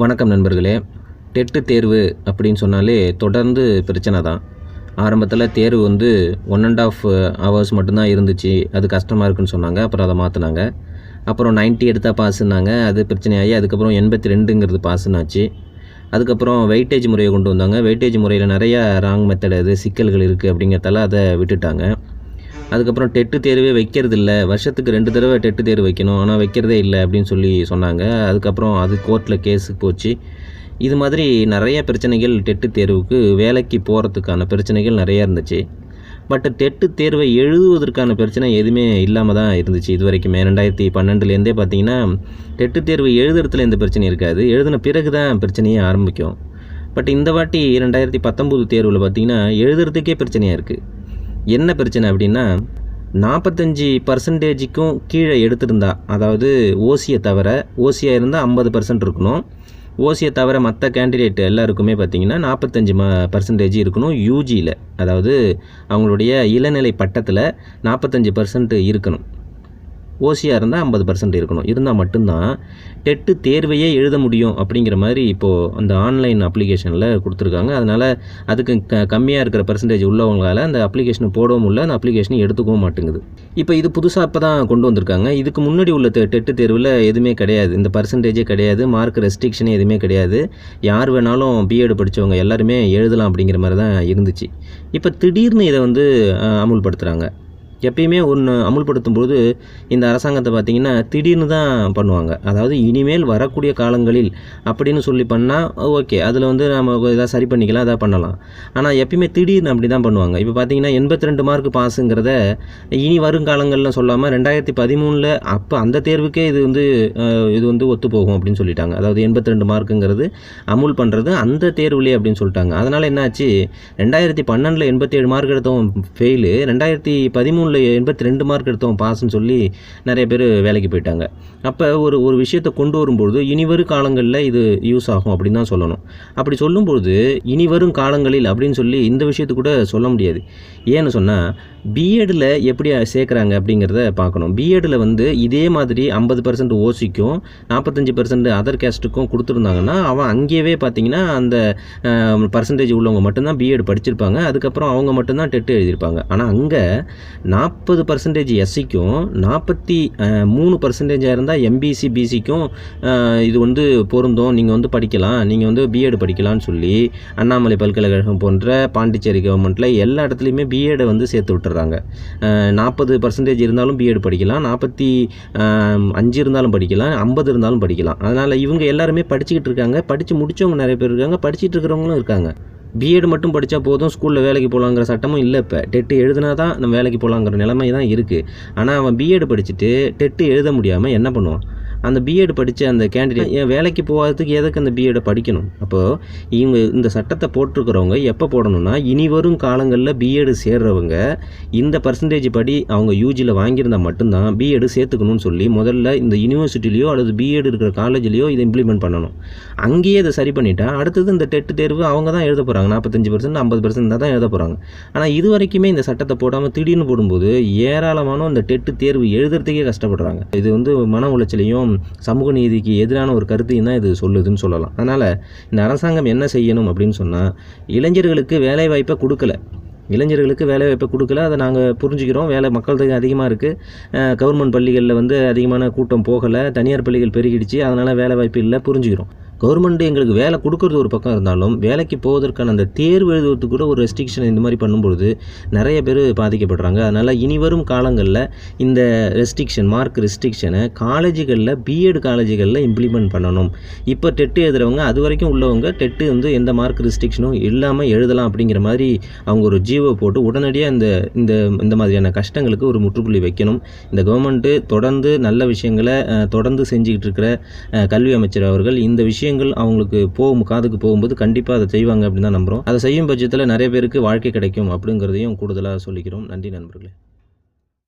வணக்கம் நண்பர்களே. டெட்டு தேர்வு அப்படின்னு சொன்னாலே தொடர்ந்து பிரச்சனை தான். ஆரம்பத்தில் தேர்வு வந்து ஒன் அண்ட் ஆஃப் ஹவர்ஸ் மட்டும்தான் இருந்துச்சு. அது கஷ்டமாக இருக்குன்னு சொன்னாங்க. அப்புறம் அதை மாற்றினாங்க அப்புறம் 90 எடுத்தால் பாஸ்னாங்க அது பிரச்சனையாகி அதுக்கப்புறம் எண்பத்தி ரெண்டுங்கிறது பாஸ்னாச்சு அதுக்கப்புறம் வெயிட்டேஜ் முறையை கொண்டு வந்தாங்க. வெயிட்டேஜ் முறையில் நிறையா ராங் மெத்தட் அது சிக்கல்கள் இருக்குது அப்படிங்கிறதால அதை விட்டுட்டாங்க. அதுக்கப்புறம் டெட்டு தேர்வே வைக்கிறது இல்லை வருஷத்துக்கு ரெண்டு தடவை டெட்டு தேர்வு வைக்கணும். ஆனால் வைக்கிறதே இல்லை அப்படின்னு சொல்லி சொன்னாங்க. அதுக்கப்புறம் அது கோர்ட்டில் கேஸு போச்சு. இது மாதிரி நிறைய பிரச்சனைகள் டெட்டு தேர்வுக்கு வேலைக்கு போகிறதுக்கான பிரச்சனைகள் நிறையா இருந்துச்சு. பட் டெட்டு தேர்வை எழுதுவதற்கான பிரச்சனை எதுவுமே இல்லாமல் தான் இருந்துச்சு இது வரைக்குமே. ரெண்டாயிரத்தி பன்னெண்டுலேருந்தே பார்த்தீங்கன்னா டெட்டு தேர்வு எழுதுறதுல எந்த பிரச்சனையும் இருக்காது. எழுதின பிறகு தான் பிரச்சனையே ஆரம்பிக்கும். பட் இந்த வாட்டி ரெண்டாயிரத்தி பத்தொம்போது தேர்வில் பார்த்தீங்கன்னா எழுதுறதுக்கே பிரச்சனையாக இருக்குது என்ன பிரச்சனை அப்படின்னா நாற்பத்தஞ்சி பர்சன்டேஜுக்கும் கீழே எடுத்திருந்தா அதாவது ஓசியை தவிர ஓசியாக இருந்தால் ஐம்பது பர்சன்ட் இருக்கணும். ஓசியை தவிர மற்ற கேண்டிடேட் எல்லாருக்குமே பார்த்தீங்கன்னா நாற்பத்தஞ்சு ம பர்சன்டேஜ் இருக்கணும் யூஜியில் அதாவது அவங்களுடைய இளநிலை பட்டத்தில் நாற்பத்தஞ்சு பர்சன்ட் இருக்கணும். ஓசியாக இருந்தால் ஐம்பது பர்சன்ட் இருக்கணும். இருந்தால் மட்டும்தான் டெட்டு தேர்வையே எழுத முடியும் அப்படிங்கிற மாதிரி இப்போது அந்த ஆன்லைன் அப்ளிகேஷனில் கொடுத்துருக்காங்க. அதனால் அதுக்கு க கம்மியாக இருக்கிற பர்சன்டேஜ் உள்ளவங்களால அந்த அப்ளிகேஷனை போடவும் இல்லை அந்த அப்ளிகேஷனை எடுத்துக்கவும் மாட்டேங்குது. இப்போ இது புதுசாக இப்போ தான் கொண்டு வந்திருக்காங்க. இதுக்கு முன்னாடி உள்ள டெட்டு தேர்வில் எதுவுமே கிடையாது. இந்த பர்சன்டேஜே கிடையாது. மார்க் ரெஸ்ட்ரிக்ஷனே எதுவுமே கிடையாது. யார் வேணாலும் பிஎட் படித்தவங்க எல்லாருமே எழுதலாம் அப்படிங்கிற மாதிரி தான் இருந்துச்சு. இப்போ திடீர்னு இதை வந்து அமுல்படுத்துகிறாங்க எப்பயுமே ஒன்று அமுல்படுத்தும் போது இந்த அரசாங்கத்தை பார்த்திங்கன்னா திடீர்னு தான் பண்ணுவாங்க. அதாவது இனிமேல் வரக்கூடிய காலங்களில் அப்படின்னு சொல்லி பண்ணால் ஓகே அதில் வந்து நம்ம எதாவது சரி பண்ணிக்கலாம் எதாவது பண்ணலாம். ஆனால் எப்பயுமே திடீர்னு அப்படி தான் பண்ணுவாங்க. இப்போ பார்த்தீங்கன்னா எண்பத்தி ரெண்டு மார்க் பாஸுங்கிறத இனி வருங்காலங்களில் சொல்லாமல் ரெண்டாயிரத்தி பதிமூணில் அப்போ அந்த தேர்வுக்கே இது வந்து இது வந்து ஒத்து போகும் அப்படின்னு சொல்லிட்டாங்க. அதாவது எண்பத்தி ரெண்டு மார்க்குங்கிறது அமுல் பண்ணுறது அந்த தேர்வுலேயே அப்படின்னு சொல்லிட்டாங்க. அதனால் என்னாச்சு? ரெண்டாயிரத்தி பன்னெண்டில் எண்பத்தி ஏழு மார்க் எடுத்தவன் ஃபெயிலு ரெண்டாயிரத்தி பதிமூணில் எண்பத்தி ரெண்டு மார்க் எடுத்தவன் பாஸ்ன்னு சொல்லி நிறைய பேர் வேலைக்கு போயிட்டாங்க. அப்போ ஒரு ஒரு விஷயத்தை கொண்டு வரும்பொழுது இனி வரும் காலங்களில் இது யூஸ் ஆகும் அப்படின்னு தான் சொல்லணும். அப்படி சொல்லும்பொழுது இனி வரும் காலங்களில் அப்படின்னு சொல்லி இந்த விஷயத்தை கூட சொல்ல முடியாது. ஏன்னு சொன்னால் பிஎட்டில் எப்படி சேர்க்குறாங்க அப்படிங்கிறத பார்க்கணும். பிஎட்டில் வந்து இதே மாதிரி ஐம்பது பர்சன்ட் ஓசிக்கும் நாற்பத்தஞ்சு பர்சன்ட் அதர் கேஸ்ட்டுக்கும் கொடுத்துருந்தாங்கன்னா அவன் அங்கேயே பார்த்தீங்கன்னா அந்த பர்சன்டேஜ் உள்ளவங்க மட்டும்தான் பிஎட் படிச்சிருப்பாங்க. அதுக்கப்புறம் அவங்க மட்டும்தான் டெட்டு எழுதியிருப்பாங்க. ஆனால் அங்கே நாற்பது பர்சன்டேஜ் எஸ்சிக்கும் நாற்பத்தி மூணு பர்சன்டேஜாக இருந்தால் எம்பிசி பிசிக்கும் இது வந்து பொருந்தும். நீங்கள் வந்து படிக்கலாம். நீங்கள் வந்து பிஎட் படிக்கலாம்னு சொல்லி அண்ணாமலை பல்கலைக்கழகம் போன்ற பாண்டிச்சேரி கவர்மெண்ட்டில் எல்லா இடத்துலையுமே பிஎடை வந்து சேர்த்து விட்டுறாங்க. நாற்பது பர்சன்டேஜ் இருந்தாலும் பிஎட் படிக்கலாம். நாற்பத்தி அஞ்சு இருந்தாலும் படிக்கலாம். ஐம்பது இருந்தாலும் படிக்கலாம். அதனால் இவங்க எல்லாருமே படிச்சுக்கிட்டு இருக்காங்க. படித்து முடிச்சவங்க நிறைய பேர் இருக்காங்க. படிச்சுட்டு இருக்கிறவங்களும் இருக்காங்க. பிஎட் மட்டும் படித்தா போதும் ஸ்கூலில் வேலைக்கு போகலாங்கிற சட்டமும் இல்லை இப்போ. டெட்டு எழுதுனா தான் நம்ம வேலைக்கு போகலாங்கிற நிலைமை தான் இருக்குது ஆனால் அவன் பிஎட் படிச்சுட்டு டெட்டு எழுத முடியாமல் என்ன பண்ணுவான்? அந்த பிஎட் படித்த அந்த கேண்டிடேட் ஏன் வேலைக்கு போகாததுக்கு எதுக்கு அந்த பிஎடை படிக்கணும்? அப்போது இவங்க இந்த சட்டத்தை போட்டிருக்கிறவங்க எப்போ போடணும்னா இனி வரும் காலங்களில் பிஎட் சேர்றவங்க இந்த பர்சன்டேஜ் படி அவங்க யூஜியில் வாங்கியிருந்தால் மட்டும்தான் பிஎட் சேர்த்துக்கணும்னு சொல்லி முதல்ல இந்த யூனிவர்சிட்டிலையோ அல்லது பிஎட் இருக்கிற காலேஜ்லேயோ இதை இம்ப்ளிமெண்ட் பண்ணணும். அங்கேயே இதை சரி பண்ணிட்டா அடுத்தது இந்த டெட்டு தேர்வு அவங்க தான் எழுத போகிறாங்க நாற்பத்தஞ்சு பர்சன்ட் ஐம்பது பர்சன்ட் தான் எழுத போகிறாங்க ஆனால் இது வரைக்குமே இந்த சட்டத்தை போடாமல் திடீர்னு போடும்போது ஏராளமான இந்த டெட்டு தேர்வு எழுதுறதுக்கே கஷ்டப்படுறாங்க. இது வந்து மன உளைச்சலையும் சமூக நீதிக்கு எதிரான ஒரு கருத்தையும் தான் இது சொல்லுதுன்னு சொல்லலாம். அதனால் இந்த அரசாங்கம் என்ன செய்யணும் அப்படின்னு சொன்னால் இளைஞர்களுக்கு வேலைவாய்ப்பை கொடுக்கல. இளைஞர்களுக்கு வேலைவாய்ப்பை கொடுக்கல. அதை நாங்கள் புரிஞ்சுக்கிறோம். வேலை மக்கள் தொகை அதிகமாக இருக்குது கவர்மெண்ட் பள்ளிகளில் வந்து அதிகமான கூட்டம் போகலை. தனியார் பள்ளிகள் பெருகிடுச்சு. அதனால் வேலை வாய்ப்பு இல்லை. புரிஞ்சுக்கிறோம். கவர்மெண்ட் எங்களுக்கு வேலை கொடுக்கறது ஒரு பக்கம் இருந்தாலும் வேலைக்கு போவதற்கான அந்த தேர்வு எழுதுவது கூட ஒரு ரெஸ்ட்ரிக்ஷன் இந்த மாதிரி பண்ணும்பொழுது நிறைய பேர் பாதிக்கப்படுறாங்க. அதனால் இனி வரும் காலங்களில் இந்த ரெஸ்ட்ரிக்ஷன் மார்க் ரெஸ்ட்ரிக்ஷனை காலேஜுகளில் பிஎட் காலேஜுகளில் இம்ப்ளிமெண்ட் பண்ணணும். இப்போ டெட்டு எழுதுறவங்க அது வரைக்கும் உள்ளவங்க டெட்டு வந்து எந்த மார்க் ரெஸ்ட்ரிக்ஷனும் இல்லாமல் எழுதலாம் அப்படிங்கிற மாதிரி அவங்க ஒரு ஜீவோ போட்டு உடனடியாக இந்த இந்த இந்த மாதிரியான கஷ்டங்களுக்கு ஒரு முற்றுப்புள்ளி வைக்கணும். இந்த கவர்மெண்ட்டு தொடர்ந்து நல்ல விஷயங்களை தொடர்ந்து செஞ்சுக்கிட்டு இருக்கிற கல்வி அமைச்சர் அவர்கள் இந்த விஷயம் விஷயங்கள் அவங்களுக்கு போகும் காதுக்கு போகும்போது கண்டிப்பாக அதை செய்வாங்க அப்படின்னு தான் நம்புகிறோம் அதை செய்யும் பட்சத்தில் நிறைய பேருக்கு வாழ்க்கை கிடைக்கும் அப்படிங்கிறதையும் கூடுதலாக சொல்லிக்கிறோம். நன்றி நண்பர்களே.